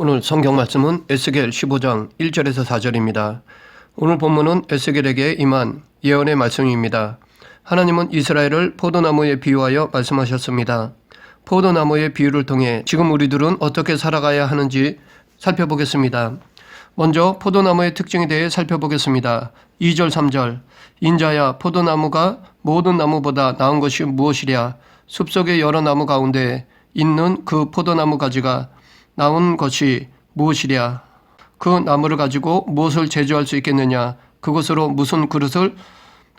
오늘 성경 말씀은 에스겔 15장 1절에서 4절입니다. 오늘 본문은 에스겔에게 임한 예언의 말씀입니다. 하나님은 이스라엘을 포도나무에 비유하여 말씀하셨습니다. 포도나무의 비유를 통해 지금 우리들은 어떻게 살아가야 하는지 살펴보겠습니다. 먼저 포도나무의 특징에 대해 살펴보겠습니다. 2절, 3절. 인자야, 포도나무가 모든 나무보다 나은 것이 무엇이랴? 숲속의 여러 나무 가운데 있는 그 포도나무 가지가 나온 것이 무엇이랴? 그 나무를 가지고 무엇을 제조할 수 있겠느냐? 그것으로 무슨 그릇을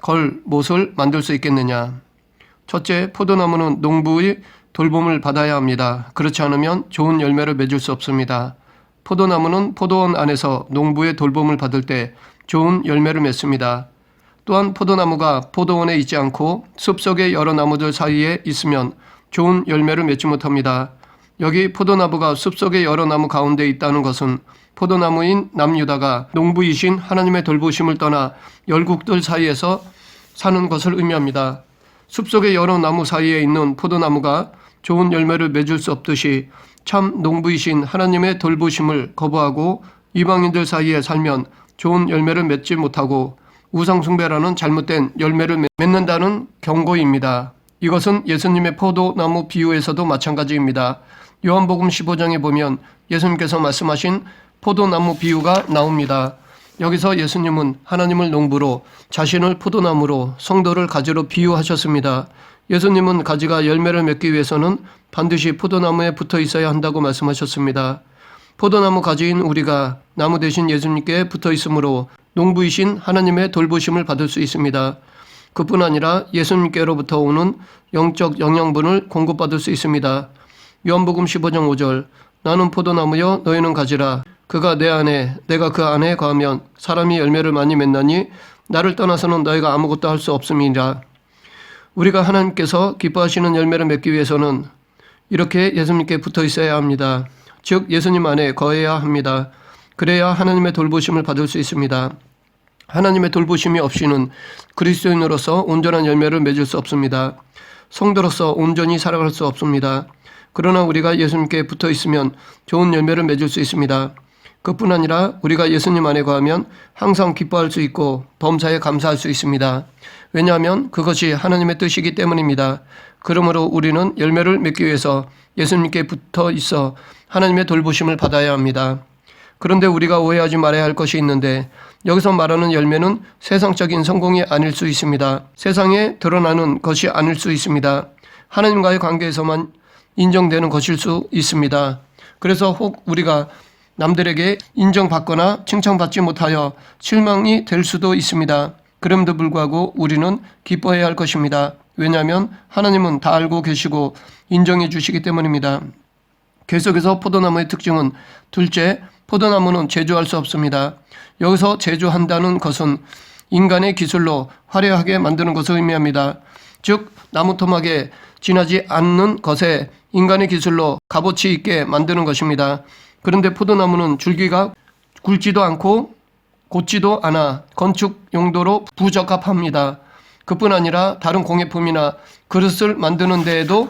걸 못을 만들 수 있겠느냐? 첫째, 포도나무는 농부의 돌봄을 받아야 합니다. 그렇지 않으면 좋은 열매를 맺을 수 없습니다. 포도나무는 포도원 안에서 농부의 돌봄을 받을 때 좋은 열매를 맺습니다. 또한 포도나무가 포도원에 있지 않고 숲속의 여러 나무들 사이에 있으면 좋은 열매를 맺지 못합니다. 여기 포도나무가 숲속의 여러 나무 가운데 있다는 것은 포도나무인 남유다가 농부이신 하나님의 돌보심을 떠나 열국들 사이에서 사는 것을 의미합니다. 숲속의 여러 나무 사이에 있는 포도나무가 좋은 열매를 맺을 수 없듯이 참 농부이신 하나님의 돌보심을 거부하고 이방인들 사이에 살면 좋은 열매를 맺지 못하고 우상숭배라는 잘못된 열매를 맺는다는 경고입니다. 이것은 예수님의 포도나무 비유에서도 마찬가지입니다. 요한복음 15장에 보면 예수님께서 말씀하신 포도나무 비유가 나옵니다. 여기서 예수님은 하나님을 농부로 자신을 포도나무로 성도를 가지로 비유하셨습니다. 예수님은 가지가 열매를 맺기 위해서는 반드시 포도나무에 붙어 있어야 한다고 말씀하셨습니다. 포도나무 가지인 우리가 나무 대신 예수님께 붙어 있으므로 농부이신 하나님의 돌보심을 받을 수 있습니다. 그뿐 아니라 예수님께로부터 오는 영적 영양분을 공급받을 수 있습니다. 요한복음 15장 5절 나는 포도나무여 너희는 가지라 그가 내 안에 내가 그 안에 거하면 사람이 열매를 많이 맺나니 나를 떠나서는 너희가 아무것도 할 수 없음이니라 우리가 하나님께서 기뻐하시는 열매를 맺기 위해서는 이렇게 예수님께 붙어 있어야 합니다. 즉 예수님 안에 거해야 합니다. 그래야 하나님의 돌보심을 받을 수 있습니다. 하나님의 돌보심이 없이는 그리스도인으로서 온전한 열매를 맺을 수 없습니다. 성도로서 온전히 살아갈 수 없습니다. 그러나 우리가 예수님께 붙어 있으면 좋은 열매를 맺을 수 있습니다. 그뿐 아니라 우리가 예수님 안에 거하면 항상 기뻐할 수 있고 범사에 감사할 수 있습니다. 왜냐하면 그것이 하나님의 뜻이기 때문입니다. 그러므로 우리는 열매를 맺기 위해서 예수님께 붙어 있어 하나님의 돌보심을 받아야 합니다. 그런데 우리가 오해하지 말아야 할 것이 있는데 여기서 말하는 열매는 세상적인 성공이 아닐 수 있습니다. 세상에 드러나는 것이 아닐 수 있습니다. 하나님과의 관계에서만 인정되는 것일 수 있습니다. 그래서 혹 우리가 남들에게 인정받거나 칭찬받지 못하여 실망이 될 수도 있습니다. 그럼에도 불구하고 우리는 기뻐해야 할 것입니다. 왜냐하면 하나님은 다 알고 계시고 인정해 주시기 때문입니다. 계속해서 포도나무의 특징은 둘째, 포도나무는 제조할 수 없습니다. 여기서 제조한다는 것은 인간의 기술로 화려하게 만드는 것을 의미합니다. 즉, 나무 토막에 지나지 않는 것에 인간의 기술로 값어치 있게 만드는 것입니다. 그런데 포도나무는 줄기가 굵지도 않고 곧지도 않아 건축 용도로 부적합합니다. 그뿐 아니라 다른 공예품이나 그릇을 만드는 데에도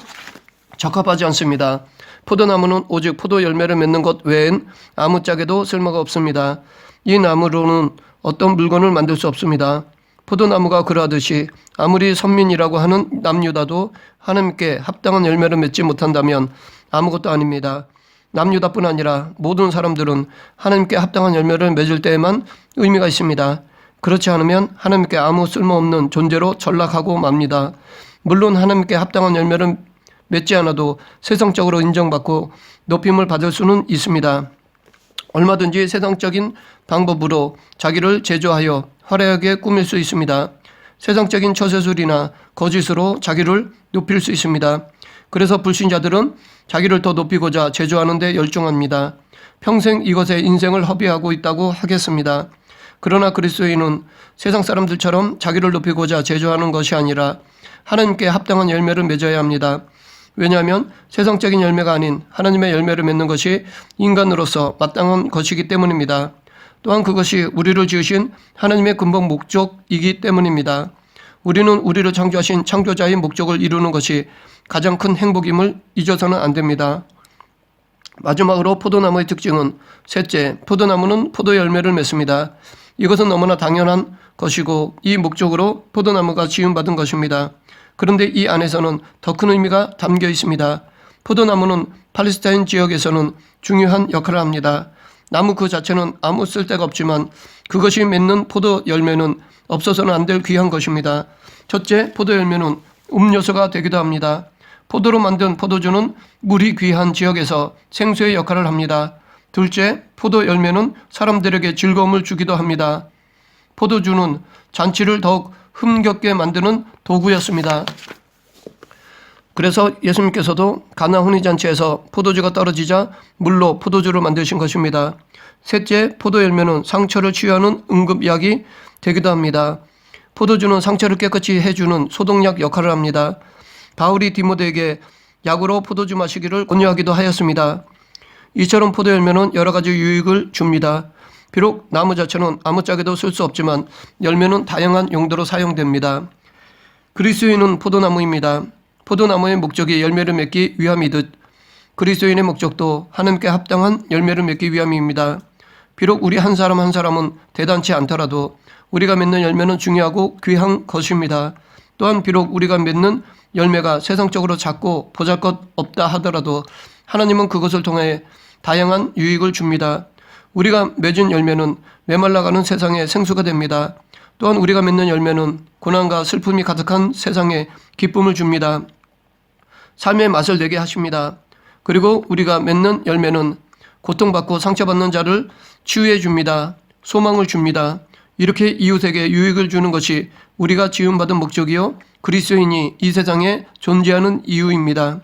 적합하지 않습니다. 포도나무는 오직 포도 열매를 맺는 것 외엔 아무짝에도 쓸모가 없습니다. 이 나무로는 어떤 물건을 만들 수 없습니다. 포도나무가 그러하듯이 아무리 선민이라고 하는 남유다도 하나님께 합당한 열매를 맺지 못한다면 아무것도 아닙니다. 남유다뿐 아니라 모든 사람들은 하나님께 합당한 열매를 맺을 때에만 의미가 있습니다. 그렇지 않으면 하나님께 아무 쓸모없는 존재로 전락하고 맙니다. 물론 하나님께 합당한 열매를 맺지 않아도 세상적으로 인정받고 높임을 받을 수는 있습니다. 얼마든지 세상적인 방법으로 자기를 제조하여 화려하게 꾸밀 수 있습니다. 세상적인 처세술이나 거짓으로 자기를 높일 수 있습니다. 그래서 불신자들은 자기를 더 높이고자 제조하는 데 열중합니다. 평생 이것에 인생을 허비하고 있다고 하겠습니다. 그러나 그리스도인은 세상 사람들처럼 자기를 높이고자 제조하는 것이 아니라 하나님께 합당한 열매를 맺어야 합니다. 왜냐하면 세상적인 열매가 아닌 하나님의 열매를 맺는 것이 인간으로서 마땅한 것이기 때문입니다. 또한 그것이 우리를 지으신 하나님의 근본 목적이기 때문입니다. 우리는 우리를 창조하신 창조자의 목적을 이루는 것이 가장 큰 행복임을 잊어서는 안 됩니다. 마지막으로 포도나무의 특징은 셋째, 포도나무는 포도 열매를 맺습니다. 이것은 너무나 당연한 것이고 이 목적으로 포도나무가 지음받은 것입니다. 그런데 이 안에서는 더 큰 의미가 담겨 있습니다. 포도나무는 팔레스타인 지역에서는 중요한 역할을 합니다. 나무 그 자체는 아무 쓸데가 없지만 그것이 맺는 포도 열매는 없어서는 안 될 귀한 것입니다. 첫째, 포도 열매는 음료수가 되기도 합니다. 포도로 만든 포도주는 물이 귀한 지역에서 생수의 역할을 합니다. 둘째, 포도 열매는 사람들에게 즐거움을 주기도 합니다. 포도주는 잔치를 더욱 흥겹게 만드는 도구였습니다. 그래서 예수님께서도 가나 혼인잔치에서 포도주가 떨어지자 물로 포도주를 만드신 것입니다. 셋째, 포도 열매는 상처를 치유하는 응급약이 되기도 합니다. 포도주는 상처를 깨끗이 해주는 소독약 역할을 합니다. 바울이 디모데에게 약으로 포도주 마시기를 권유하기도 하였습니다. 이처럼 포도 열매는 여러 가지 유익을 줍니다. 비록 나무 자체는 아무짝에도 쓸 수 없지만 열매는 다양한 용도로 사용됩니다. 그리스도인은 포도나무입니다. 포도나무의 목적이 열매를 맺기 위함이듯 그리스도인의 목적도 하나님께 합당한 열매를 맺기 위함입니다. 비록 우리 한 사람 한 사람은 대단치 않더라도 우리가 맺는 열매는 중요하고 귀한 것입니다. 또한 비록 우리가 맺는 열매가 세상적으로 작고 보잘것 없다 하더라도 하나님은 그것을 통해 다양한 유익을 줍니다. 우리가 맺은 열매는 메말라가는 세상의 생수가 됩니다. 또한 우리가 맺는 열매는 고난과 슬픔이 가득한 세상에 기쁨을 줍니다. 삶의 맛을 내게 하십니다. 그리고 우리가 맺는 열매는 고통받고 상처받는 자를 치유해 줍니다. 소망을 줍니다. 이렇게 이웃에게 유익을 주는 것이 우리가 지음받은 목적이요. 그리스도인이 이 세상에 존재하는 이유입니다.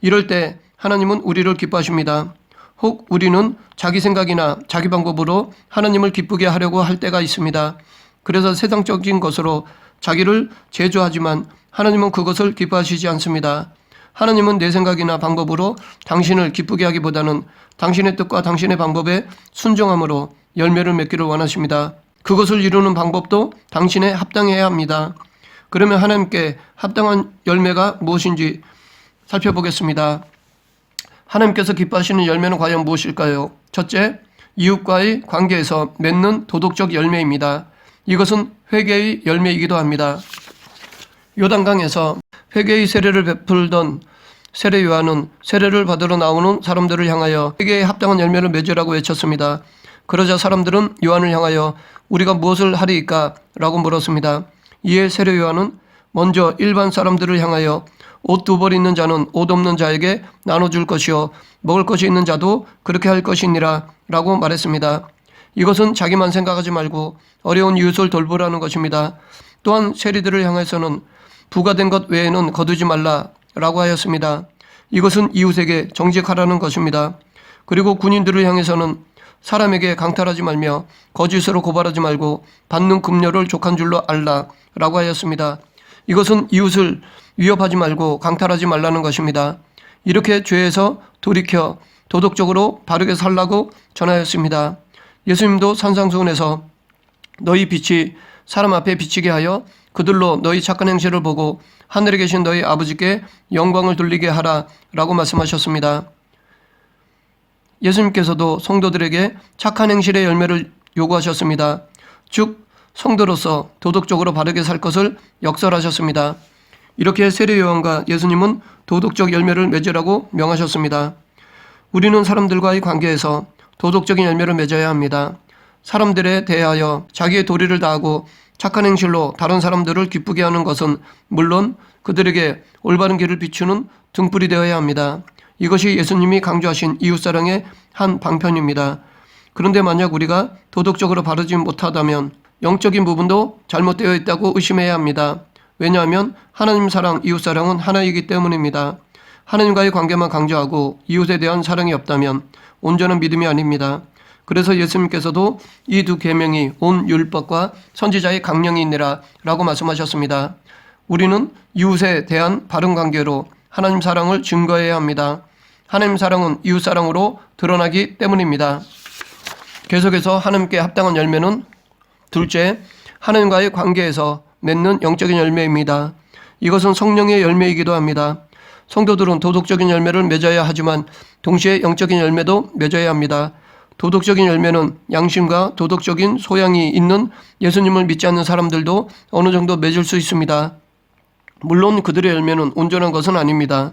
이럴 때 하나님은 우리를 기뻐하십니다. 혹 우리는 자기 생각이나 자기 방법으로 하나님을 기쁘게 하려고 할 때가 있습니다. 그래서 세상적인 것으로 자기를 제조하지만 하나님은 그것을 기뻐하시지 않습니다. 하나님은 내 생각이나 방법으로 당신을 기쁘게 하기보다는 당신의 뜻과 당신의 방법에 순종함으로 열매를 맺기를 원하십니다. 그것을 이루는 방법도 당신에 합당해야 합니다. 그러면 하나님께 합당한 열매가 무엇인지 살펴보겠습니다. 하나님께서 기뻐하시는 열매는 과연 무엇일까요? 첫째, 이웃과의 관계에서 맺는 도덕적 열매입니다. 이것은 회개의 열매이기도 합니다. 요단강에서 회개의 세례를 베풀던 세례 요한은 세례를 받으러 나오는 사람들을 향하여 회개에 합당한 열매를 맺으라고 외쳤습니다. 그러자 사람들은 요한을 향하여 우리가 무엇을 하리이까? 라고 물었습니다. 이에 세례 요한은 먼저 일반 사람들을 향하여 옷 두 벌 있는 자는 옷 없는 자에게 나눠줄 것이요 먹을 것이 있는 자도 그렇게 할 것이니라 라고 말했습니다. 이것은 자기만 생각하지 말고 어려운 이웃을 돌보라는 것입니다. 또한 세리들을 향해서는 부가 된 것 외에는 거두지 말라 라고 하였습니다. 이것은 이웃에게 정직하라는 것입니다. 그리고 군인들을 향해서는 사람에게 강탈하지 말며 거짓으로 고발하지 말고 받는 급료를 족한 줄로 알라 라고 하였습니다. 이것은 이웃을 위협하지 말고 강탈하지 말라는 것입니다. 이렇게 죄에서 돌이켜 도덕적으로 바르게 살라고 전하였습니다. 예수님도 산상수훈에서 너희 빛이 사람 앞에 비치게 하여 그들로 너희 착한 행실을 보고 하늘에 계신 너희 아버지께 영광을 돌리게 하라 라고 말씀하셨습니다. 예수님께서도 성도들에게 착한 행실의 열매를 요구하셨습니다. 즉, 성도로서 도덕적으로 바르게 살 것을 역설하셨습니다. 이렇게 세례 요한과 예수님은 도덕적 열매를 맺으라고 명하셨습니다. 우리는 사람들과의 관계에서 도덕적인 열매를 맺어야 합니다. 사람들에 대하여 자기의 도리를 다하고 착한 행실로 다른 사람들을 기쁘게 하는 것은 물론 그들에게 올바른 길을 비추는 등불이 되어야 합니다. 이것이 예수님이 강조하신 이웃사랑의 한 방편입니다. 그런데 만약 우리가 도덕적으로 바르지 못하다면 영적인 부분도 잘못되어 있다고 의심해야 합니다. 왜냐하면 하나님 사랑, 이웃 사랑은 하나이기 때문입니다. 하나님과의 관계만 강조하고 이웃에 대한 사랑이 없다면 온전한 믿음이 아닙니다. 그래서 예수님께서도 이 두 계명이 온 율법과 선지자의 강령이니라 라고 말씀하셨습니다. 우리는 이웃에 대한 바른 관계로 하나님 사랑을 증거해야 합니다. 하나님 사랑은 이웃 사랑으로 드러나기 때문입니다. 계속해서 하나님께 합당한 열매는 둘째, 하나님과의 관계에서 맺는 영적인 열매입니다. 이것은 성령의 열매이기도 합니다. 성도들은 도덕적인 열매를 맺어야 하지만 동시에 영적인 열매도 맺어야 합니다. 도덕적인 열매는 양심과 도덕적인 소양이 있는 예수님을 믿지 않는 사람들도 어느 정도 맺을 수 있습니다. 물론 그들의 열매는 온전한 것은 아닙니다.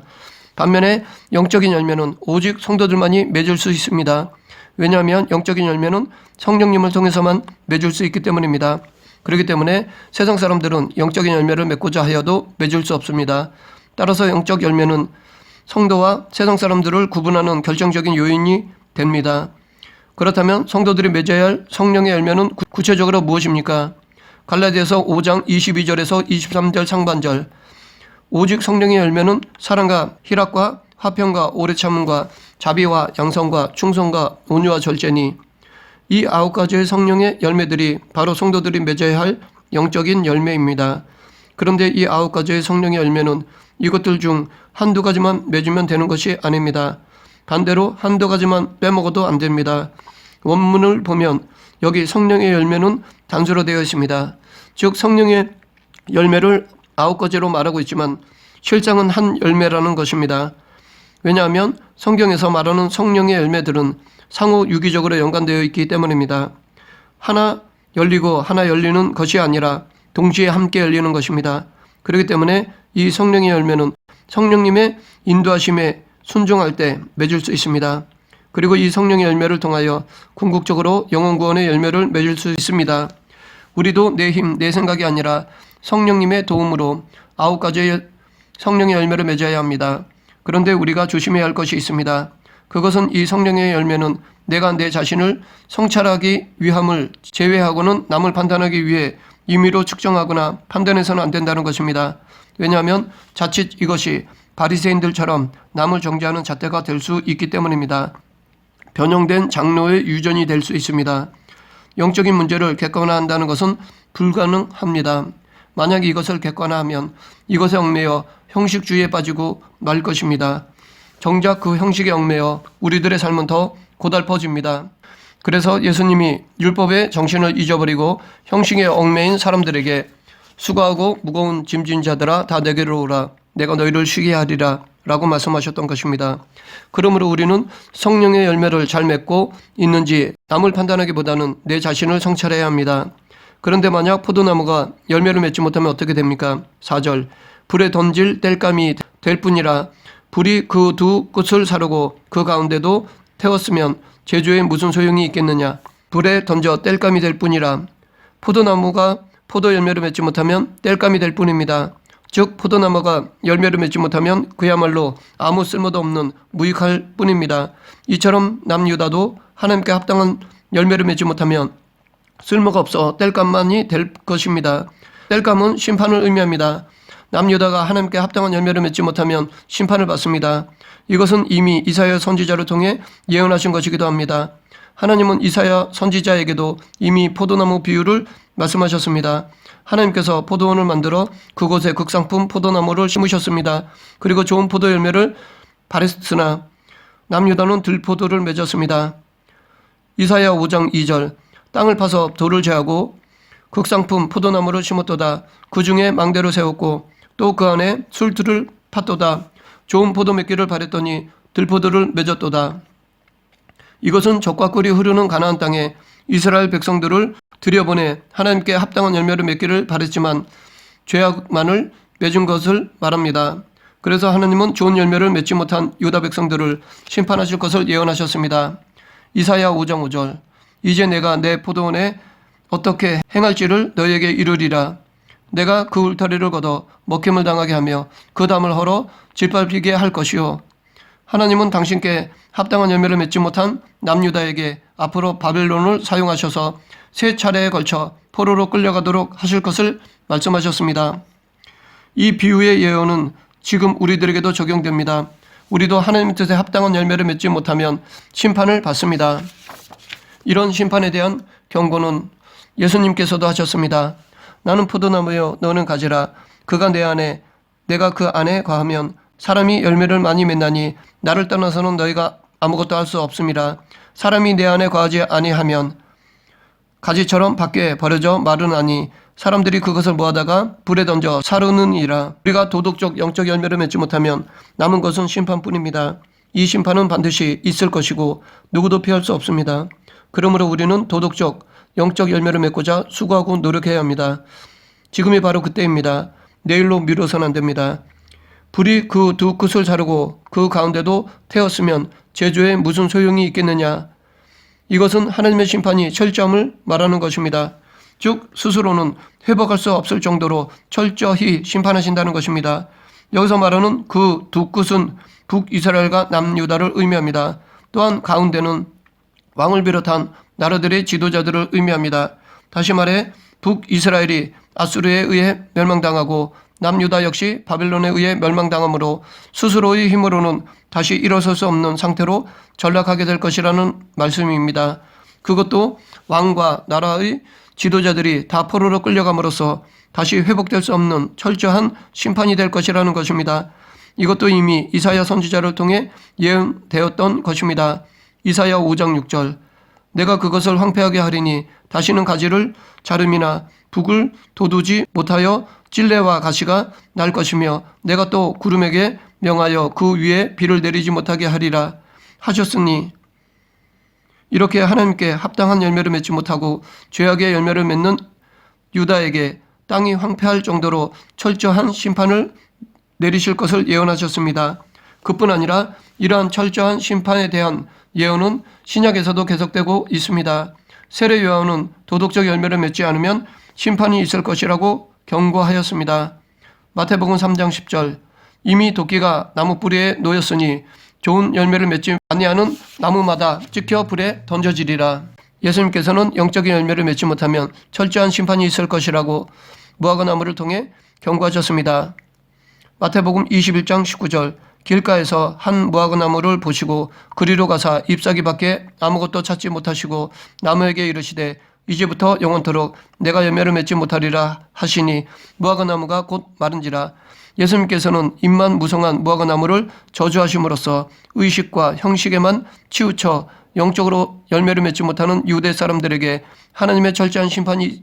반면에 영적인 열매는 오직 성도들만이 맺을 수 있습니다. 왜냐하면 영적인 열매는 성령님을 통해서만 맺을 수 있기 때문입니다. 그렇기 때문에 세상 사람들은 영적인 열매를 맺고자 하여도 맺을 수 없습니다. 따라서 영적 열매는 성도와 세상 사람들을 구분하는 결정적인 요인이 됩니다. 그렇다면 성도들이 맺어야 할 성령의 열매는 구- 구체적으로 무엇입니까? 갈라디아서 5장 22절에서 23절 상반절 오직 성령의 열매는 사랑과 희락과 화평과 오래 참음과 자비와 양성과 충성과 온유와 절제니 이 아홉 가지의 성령의 열매들이 바로 성도들이 맺어야 할 영적인 열매입니다. 그런데 이 아홉 가지의 성령의 열매는 이것들 중 한두 가지만 맺으면 되는 것이 아닙니다. 반대로 한두 가지만 빼먹어도 안 됩니다. 원문을 보면 여기 성령의 열매는 단수로 되어 있습니다. 즉 성령의 열매를 아홉 가지로 말하고 있지만 실상은 한 열매라는 것입니다. 왜냐하면 성경에서 말하는 성령의 열매들은 상호 유기적으로 연관되어 있기 때문입니다. 하나 열리고 하나 열리는 것이 아니라 동시에 함께 열리는 것입니다. 그렇기 때문에 이 성령의 열매는 성령님의 인도하심에 순종할 때 맺을 수 있습니다. 그리고 이 성령의 열매를 통하여 궁극적으로 영원 구원의 열매를 맺을 수 있습니다. 우리도 내 힘, 내 생각이 아니라 성령님의 도움으로 아홉 가지의 성령의 열매를 맺어야 합니다. 그런데 우리가 조심해야 할 것이 있습니다. 그것은 이 성령의 열매는 내가 내 자신을 성찰하기 위함을 제외하고는 남을 판단하기 위해 임의로 측정하거나 판단해서는 안 된다는 것입니다. 왜냐하면 자칫 이것이 바리새인들처럼 남을 정죄하는 잣대가 될 수 있기 때문입니다. 변형된 장로의 유전이 될 수 있습니다. 영적인 문제를 객관화한다는 것은 불가능합니다. 만약 이것을 객관화하면 이것에 얽매여 형식주의에 빠지고 말 것입니다. 정작 그 형식에 얽매여 우리들의 삶은 더 고달퍼집니다. 그래서 예수님이 율법의 정신을 잊어버리고 형식에 얽매인 사람들에게 수고하고 무거운 짐진 자들아 다 내게로 오라 내가 너희를 쉬게 하리라 라고 말씀하셨던 것입니다. 그러므로 우리는 성령의 열매를 잘 맺고 있는지 남을 판단하기보다는 내 자신을 성찰해야 합니다. 그런데 만약 포도나무가 열매를 맺지 못하면 어떻게 됩니까? 4절 불에 던질 땔감이 될 뿐이라 불이 그 두 끝을 사르고 그 가운데도 태웠으면 제주에 무슨 소용이 있겠느냐? 불에 던져 땔감이 될 뿐이라 포도나무가 포도 열매를 맺지 못하면 땔감이 될 뿐입니다. 즉 포도나무가 열매를 맺지 못하면 그야말로 아무 쓸모도 없는 무익할 뿐입니다. 이처럼 남유다도 하나님께 합당한 열매를 맺지 못하면 쓸모가 없어 땔감만이 될 것입니다. 땔감은 심판을 의미합니다. 남유다가 하나님께 합당한 열매를 맺지 못하면 심판을 받습니다. 이것은 이미 이사야 선지자를 통해 예언하신 것이기도 합니다. 하나님은 이사야 선지자에게도 이미 포도나무 비유를 말씀하셨습니다. 하나님께서 포도원을 만들어 그곳에 극상품 포도나무를 심으셨습니다. 그리고 좋은 포도 열매를 발했으나 남유다는 들포도를 맺었습니다. 이사야 5장 2절 땅을 파서 돌을 제하고 극상품 포도나무를 심었도다. 그 중에 망대를 세웠고 또 그 안에 술들을 팠도다. 좋은 포도 맺기를 바랬더니 들포도를 맺었도다. 이것은 적과 꿀이 흐르는 가나안 땅에 이스라엘 백성들을 들여보내 하나님께 합당한 열매를 맺기를 바랬지만 죄악만을 맺은 것을 말합니다. 그래서 하나님은 좋은 열매를 맺지 못한 유다 백성들을 심판하실 것을 예언하셨습니다. 이사야 5장 5절 이제 내가 내 포도원에 어떻게 행할지를 너에게 이르리라. 내가 그 울타리를 걷어 먹힘을 당하게 하며 그 담을 헐어 짓밟히게 할 것이요. 하나님은 당신께 합당한 열매를 맺지 못한 남유다에게 앞으로 바벨론을 사용하셔서 세 차례에 걸쳐 포로로 끌려가도록 하실 것을 말씀하셨습니다. 이 비유의 예언은 지금 우리들에게도 적용됩니다. 우리도 하나님 뜻에 합당한 열매를 맺지 못하면 심판을 받습니다. 이런 심판에 대한 경고는 예수님께서도 하셨습니다. 나는 포도나무여 너는 가지라 그가 내 안에 내가 그 안에 거하면 사람이 열매를 많이 맺나니 나를 떠나서는 너희가 아무것도 할 수 없음이라 사람이 내 안에 거하지 아니하면 가지처럼 밖에 버려져 마르나니 사람들이 그것을 모아다가 불에 던져 사르느니라. 우리가 도덕적 영적 열매를 맺지 못하면 남은 것은 심판뿐입니다. 이 심판은 반드시 있을 것이고 누구도 피할 수 없습니다. 그러므로 우리는 도덕적 영적 열매를 맺고자 수고하고 노력해야 합니다. 지금이 바로 그때입니다. 내일로 미뤄서는 안 됩니다. 불이 그 두 끝을 자르고 그 가운데도 태웠으면 제조에 무슨 소용이 있겠느냐? 이것은 하나님의 심판이 철저함을 말하는 것입니다. 즉 스스로는 회복할 수 없을 정도로 철저히 심판하신다는 것입니다. 여기서 말하는 그 두 끝은 북이스라엘과 남유다를 의미합니다. 또한 가운데는 왕을 비롯한 나라들의 지도자들을 의미합니다. 다시 말해 북이스라엘이 아수르에 의해 멸망당하고 남유다 역시 바벨론에 의해 멸망당하므로 스스로의 힘으로는 다시 일어설 수 없는 상태로 전락하게 될 것이라는 말씀입니다. 그것도 왕과 나라의 지도자들이 다 포로로 끌려감으로써 다시 회복될 수 없는 철저한 심판이 될 것이라는 것입니다. 이것도 이미 이사야 선지자를 통해 예언되었던 것입니다. 이사야 5장 6절 내가 그것을 황폐하게 하리니 다시는 가지를 자름이나 북을 돋우지 못하여 찔레와 가시가 날 것이며 내가 또 구름에게 명하여 그 위에 비를 내리지 못하게 하리라 하셨으니 이렇게 하나님께 합당한 열매를 맺지 못하고 죄악의 열매를 맺는 유다에게 땅이 황폐할 정도로 철저한 심판을 내리실 것을 예언하셨습니다. 그뿐 아니라 이러한 철저한 심판에 대한 예언은 신약에서도 계속되고 있습니다. 세례 요한은 도덕적 열매를 맺지 않으면 심판이 있을 것이라고 경고하였습니다. 마태복음 3장 10절 이미 도끼가 나무 뿌리에 놓였으니 좋은 열매를 맺지 아니하는 나무마다 찍혀 불에 던져지리라. 예수님께서는 영적인 열매를 맺지 못하면 철저한 심판이 있을 것이라고 무화과 나무를 통해 경고하셨습니다. 마태복음 21장 19절 길가에서 한 무화과 나무를 보시고 그리로 가사 잎사귀 밖에 아무것도 찾지 못하시고 나무에게 이르시되 이제부터 영원토록 내가 열매를 맺지 못하리라 하시니 무화과나무가 곧 마른지라 예수님께서는 입만 무성한 무화과나무를 저주하심으로써 의식과 형식에만 치우쳐 영적으로 열매를 맺지 못하는 유대 사람들에게 하나님의 철저한 심판이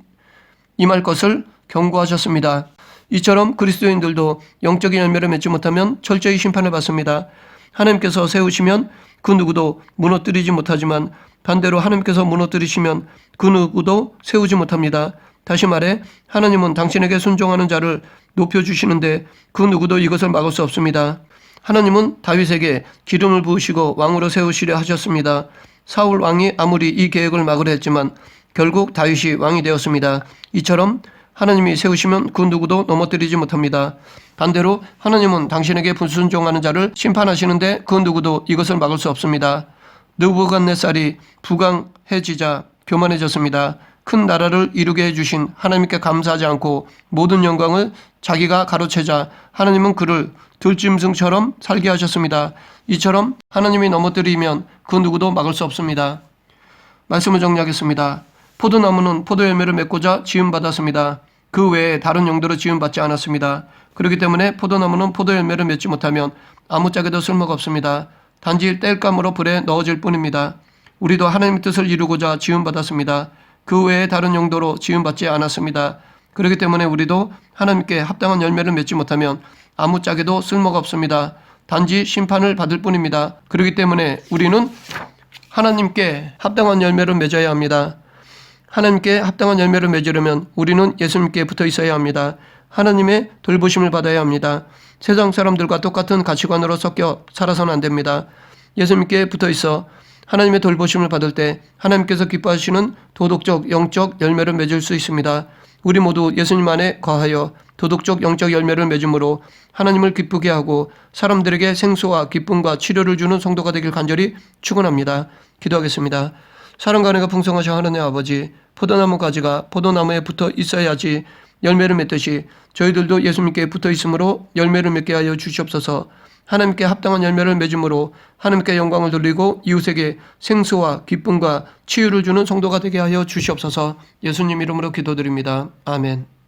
임할 것을 경고하셨습니다. 이처럼 그리스도인들도 영적인 열매를 맺지 못하면 철저히 심판을 받습니다. 하나님께서 세우시면 그 누구도 무너뜨리지 못하지만 반대로 하나님께서 무너뜨리시면 그 누구도 세우지 못합니다. 다시 말해 하나님은 당신에게 순종하는 자를 높여주시는데 그 누구도 이것을 막을 수 없습니다. 하나님은 다윗에게 기름을 부으시고 왕으로 세우시려 하셨습니다. 사울 왕이 아무리 이 계획을 막으려 했지만 결국 다윗이 왕이 되었습니다. 이처럼 하나님이 세우시면 그 누구도 넘어뜨리지 못합니다. 반대로 하나님은 당신에게 불순종하는 자를 심판하시는데 그 누구도 이것을 막을 수 없습니다. 느부갓네살이 부강해지자 교만해졌습니다. 큰 나라를 이루게 해주신 하나님께 감사하지 않고 모든 영광을 자기가 가로채자 하나님은 그를 들짐승처럼 살게 하셨습니다. 이처럼 하나님이 넘어뜨리면 그 누구도 막을 수 없습니다. 말씀을 정리하겠습니다. 포도나무는 포도 열매를 맺고자 지음받았습니다. 그 외에 다른 용도로 지음받지 않았습니다. 그렇기 때문에 포도나무는 포도 열매를 맺지 못하면 아무짝에도 쓸모가 없습니다. 단지 땔감으로 불에 넣어질 뿐입니다. 우리도 하나님의 뜻을 이루고자 지음받았습니다. 그 외에 다른 용도로 지음받지 않았습니다. 그렇기 때문에 우리도 하나님께 합당한 열매를 맺지 못하면 아무짝에도 쓸모가 없습니다. 단지 심판을 받을 뿐입니다. 그렇기 때문에 우리는 하나님께 합당한 열매를 맺어야 합니다. 하나님께 합당한 열매를 맺으려면 우리는 예수님께 붙어 있어야 합니다. 하나님의 돌보심을 받아야 합니다. 세상 사람들과 똑같은 가치관으로 섞여 살아서는 안 됩니다. 예수님께 붙어 있어 하나님의 돌보심을 받을 때 하나님께서 기뻐하시는 도덕적 영적 열매를 맺을 수 있습니다. 우리 모두 예수님 안에 거하여 도덕적 영적 열매를 맺음으로 하나님을 기쁘게 하고 사람들에게 생소와 기쁨과 치료를 주는 성도가 되길 간절히 축원합니다. 기도하겠습니다. 사랑과 은혜가 풍성하신 하나님 아버지 포도나무 가지가 포도나무에 붙어 있어야지 열매를 맺듯이 저희들도 예수님께 붙어 있으므로 열매를 맺게 하여 주시옵소서. 하나님께 합당한 열매를 맺음으로 하나님께 영광을 돌리고 이웃에게 생수와 기쁨과 치유를 주는 성도가 되게 하여 주시옵소서. 예수님 이름으로 기도드립니다. 아멘.